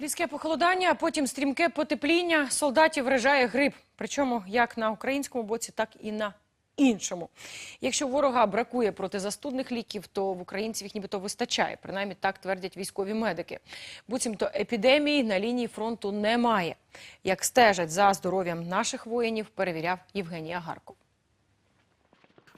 Різке похолодання, а потім стрімке потепління. Солдатів вражає грип. Причому як на українському боці, так і на іншому. Якщо ворога бракує протизастудних ліків, то в українців їх нібито вистачає. Принаймні так твердять військові медики. Буцімто епідемії на лінії фронту немає. Як стежать за здоров'ям наших воїнів, перевіряв Євгеній Агарков.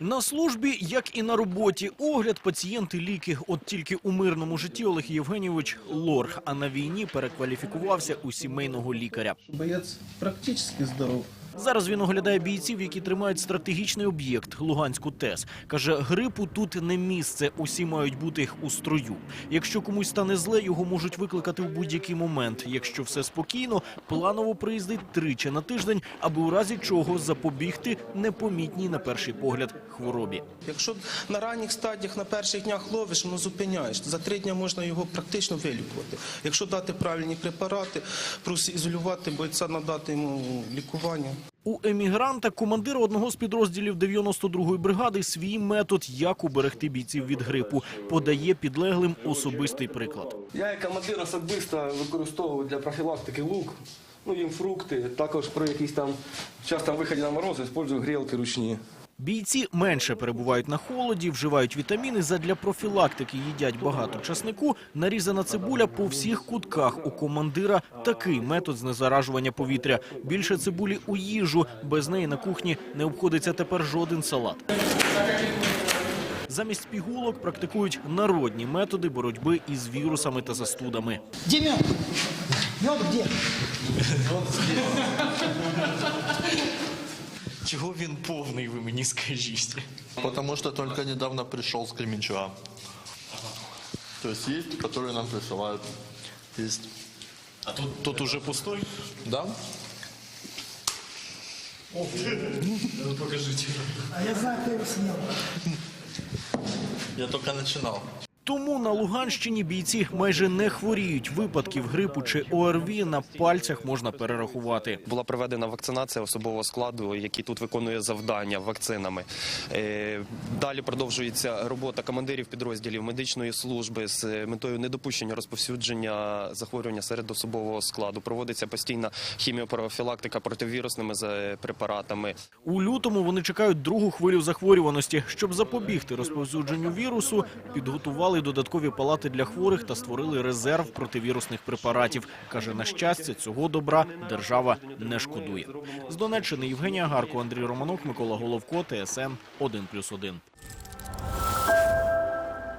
На службі, як і на роботі, огляд, пацієнти, ліки. От тільки у мирному житті Олег Євгенійович лорг, а на війні перекваліфікувався у сімейного лікаря. Боєць практично здоров. Зараз він оглядає бійців, які тримають стратегічний об'єкт Луганську ТЕС. Каже, грипу тут не місце. Усі мають бути у строю. Якщо комусь стане зле, його можуть викликати в будь-який момент. Якщо все спокійно, планово приїздить тричі на тиждень, аби у разі чого запобігти непомітній на перший погляд хворобі. Якщо на ранніх стадіях на перших днях ловиш, ну зупиняєш. За три дні можна його практично вилікувати. Якщо дати правильні препарати, проізолювати бойця, надати йому лікування. У емігранта, командир одного з підрозділів 92-ї бригади, свій метод, як уберегти бійців від грипу, подає підлеглим особистий приклад. Я як командир особисто використовую для профілактики лук, ну їм фрукти, також при якийсь там частому виході на морози, використовую грілки ручні. Бійці менше перебувають на холоді, вживають вітаміни. Задля профілактики їдять багато часнику. Нарізана цибуля по всіх кутках. У командира такий метод знезаражування повітря. Більше цибулі у їжу. Без неї на кухні не обходиться тепер жоден салат. Замість пігулок практикують народні методи боротьби із вірусами та застудами. Где мед? Мед где? Чого він повний, ви мені скажіть? Потому что только недавно пришел с Кременчуга. То есть есть, которые нам присылают. Есть. А тут, тут уже пустой? Да? Ну, покажіть. А я знаю, кто его съел. Я только начинал. Тому на Луганщині бійці майже не хворіють. Випадків грипу чи ОРВІ на пальцях можна перерахувати. Була проведена вакцинація особового складу, який тут виконує завдання вакцинами. Е, Далі продовжується робота командирів підрозділів медичної служби з метою недопущення розповсюдження захворювання серед особового складу. Проводиться постійна хіміопрофілактика противірусними за- препаратами. У лютому вони чекають другу хвилю захворюваності. Щоб запобігти розповсюдженню вірусу, підготували додаткові палати для хворих та створили резерв противірусних препаратів. Каже, на щастя, цього добра держава не шкодує. З Донеччини Євгенія Гарко, Андрій Романок, Микола Головко, ТСН 1+,1.